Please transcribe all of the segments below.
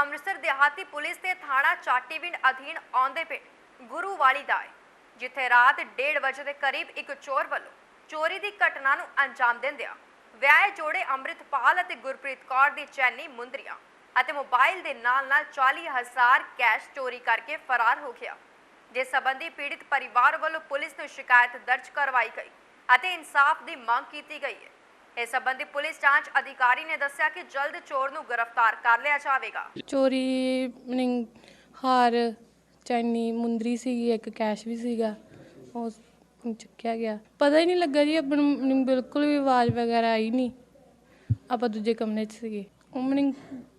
ਅੰਮ੍ਰਿਤਸਰ ਦਿਹਾਤੀ ਪੁਲਿਸ ਤੇ ਥਾਣਾ ਚਾਟੀਵਿੰਡ ਅਧੀਨ ਆਉਂਦੇ ਪਿੰਡ ਗੁਰੂਵਾਲੀ ਦਾ ਹੈ, ਜਿੱਥੇ ਰਾਤ 1:30 ਵਜੇ ਦੇ ਕਰੀਬ ਇੱਕ ਚੋਰ ਵੱਲੋਂ ਚੋਰੀ ਦੀ ਘਟਨਾ ਨੂੰ ਅੰਜਾਮ ਦਿੰਦਿਆਂ ਵਿਆਹੇ ਜੋੜੇ ਅੰਮ੍ਰਿਤਪਾਲ ਅਤੇ ਗੁਰਪ੍ਰੀਤ ਕੌਰ ਦੀ ਚੈਨੀ ਮੁੰਦਰੀਆਂ ਅਤੇ ਮੋਬਾਈਲ ਦੇ ਨਾਲ-ਨਾਲ 40000 ਕੈਸ਼ ਚੋਰੀ ਕਰਕੇ ਫਰਾਰ ਹੋ ਗਿਆ। ਜਿਸ ਸੰਬੰਧੀ ਪੀੜਿਤ ਪਰਿਵਾਰ ਵੱਲੋਂ ਪੁਲਿਸ ਨੂੰ ਸ਼ਿਕਾਇਤ ਦਰਜ ਕਰਵਾਈ ਗਈ ਅਤੇ ਇਨਸਾਫ ਦੀ ਮੰਗ ਕੀਤੀ ਗਈ ਹੈ। ਇਸ ਸੰਬੰਧੀ ਪੁਲਿਸ ਜਾਂਚ ਅਧਿਕਾਰੀ ਨੇ ਦੱਸਿਆ ਕਿ ਜਲਦ ਚੋਰ ਨੂੰ ਗ੍ਰਿਫਤਾਰ ਕਰ ਲਿਆ ਜਾਵੇਗਾ। ਚੋਰੀ ਮੀਨਿੰਗ ਹਾਰ, ਚੈਨੀ, ਮੁੰਦਰੀ ਸੀਗੀ, ਇੱਕ ਕੈਸ਼ ਵੀ ਸੀਗਾ। ਉਹ ਚੁੱਕਿਆ ਗਿਆ। ਪਤਾ ਹੀ ਨਹੀਂ ਲੱਗਾ ਜੀ ਆਪਾਂ ਨੂੰ meaning ਬਿਲਕੁਲ ਵੀ ਆਵਾਜ਼ ਵਗੈਰਾ ਆਈ ਨਹੀਂ। ਆਪਾਂ ਦੂਜੇ ਕਮਰੇ 'ਚ ਸੀਗੇ। ਉਹ ਮੀਨਿੰਗ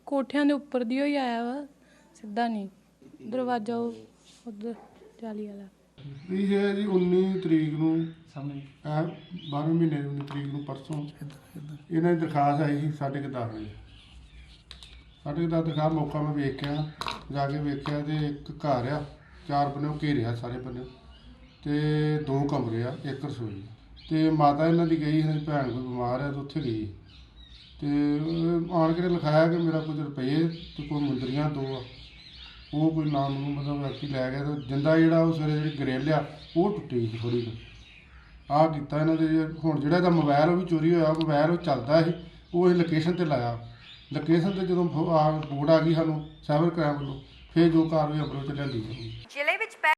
ਕੋਠਿਆਂ ਦੇ ਉੱਪਰ ਦੀ ਹੋਈ ਆਇਆ ਵਾ, ਸਿੱਧਾ ਨਹੀਂ। ਦਰਵਾਜ਼ਾ ਉਧਰ ਜਾਲੀ ਵਾਲਾ। ਇਹ ਹੈ ਜੀ 19 ਤਰੀਕ ਨੂੰ ਸਾਹਮਣੇ। 12 ਮਹੀਨੇ ਦੀ 19 ਤਰੀਕ ਨੂੰ ਪਰਸੋਂ ਇਹਨਾਂ ਦੀ ਦਰਖਾਸਤ ਆਈ ਸੀ ਸਾਡੇ ਕਿਦਾਂ ਵਜੇ ਸਾਡੇ ਕਿਦਾਂ ਦਰਖਾਸਤ ਮੌਕਾ ਮੈਂ ਵੇਖਿਆ ਜਾ ਕੇ ਵੇਖਿਆ ਤੇ ਇੱਕ ਘਰ ਆ ਚਾਰ ਬੰਨੇ ਘੇਰਿਆ ਸਾਰੇ ਬੰਨੇ। ਤੇ ਦੋ ਕਮਰੇ ਆ ਇੱਕ ਰਸੋਈ। ਤੇ ਮਾਤਾ ਇਹਨਾਂ ਦੀ ਗਈ ਇਹਨਾਂ ਦੀ ਭੈਣ ਕੋਈ ਬਿਮਾਰ ਹੈ ਤੇ ਉੱਥੇ ਗਈ। ਤੇ ਉਹ ਆਣ ਕੇ ਲਿਖਾਇਆ ਕਿ ਮੇਰਾ ਕੁਝ ਰੁਪਏ ਤੇ ਕੋਈ ਮੁੰਦਰੀਆਂ ਦੋ ਆ। ਉਹ ਕੋਈ ਨਾਮ ਨੂੰ ਮਤਲਬ ਵਿਅਕਤੀ ਲੈ ਗਿਆ ਤੇ ਜਿੰਦਾ ਜਿਹੜਾ ਉਹ ਸਵੇਰੇ ਜਿਹੜੀ ਗ੍ਰਿਲ ਆ, ਉਹ ਟੁੱਟੀ ਸੀ ਥੋੜੀ ਜਿਹੀ। ਆਹ ਕੀਤਾ ਇਹਨਾਂ ਦੇ ਹੁਣ ਜਿਹੜਾ ਇਹਦਾ ਮੋਬਾਈਲ ਉਹ ਵੀ ਚੋਰੀ ਹੋਇਆ ਮੋਬਾਈਲ ਉਹ ਚੱਲਦਾ ਸੀ, ਉਹ ਇਹ ਲੋਕੇਸ਼ਨ ਤੇ ਲਾਇਆ। ਲੋਕੇਸ਼ਨ ਤੇ ਜਦੋਂ ਫੋ- ਆ ਬੋਰਡ ਆ ਗਈ ਸਾਨੂੰ ਸਾਈਬਰ ਕ੍ਰਾਈਮ ਵੱਲੋਂ, ਫਿਰ ਜੋ ਕਾਰਵਾਈ ਅਮਲ ਚ ਲਿਆਂਦੀ ਜ਼ਿਲ੍ਹੇ ਵਿੱਚ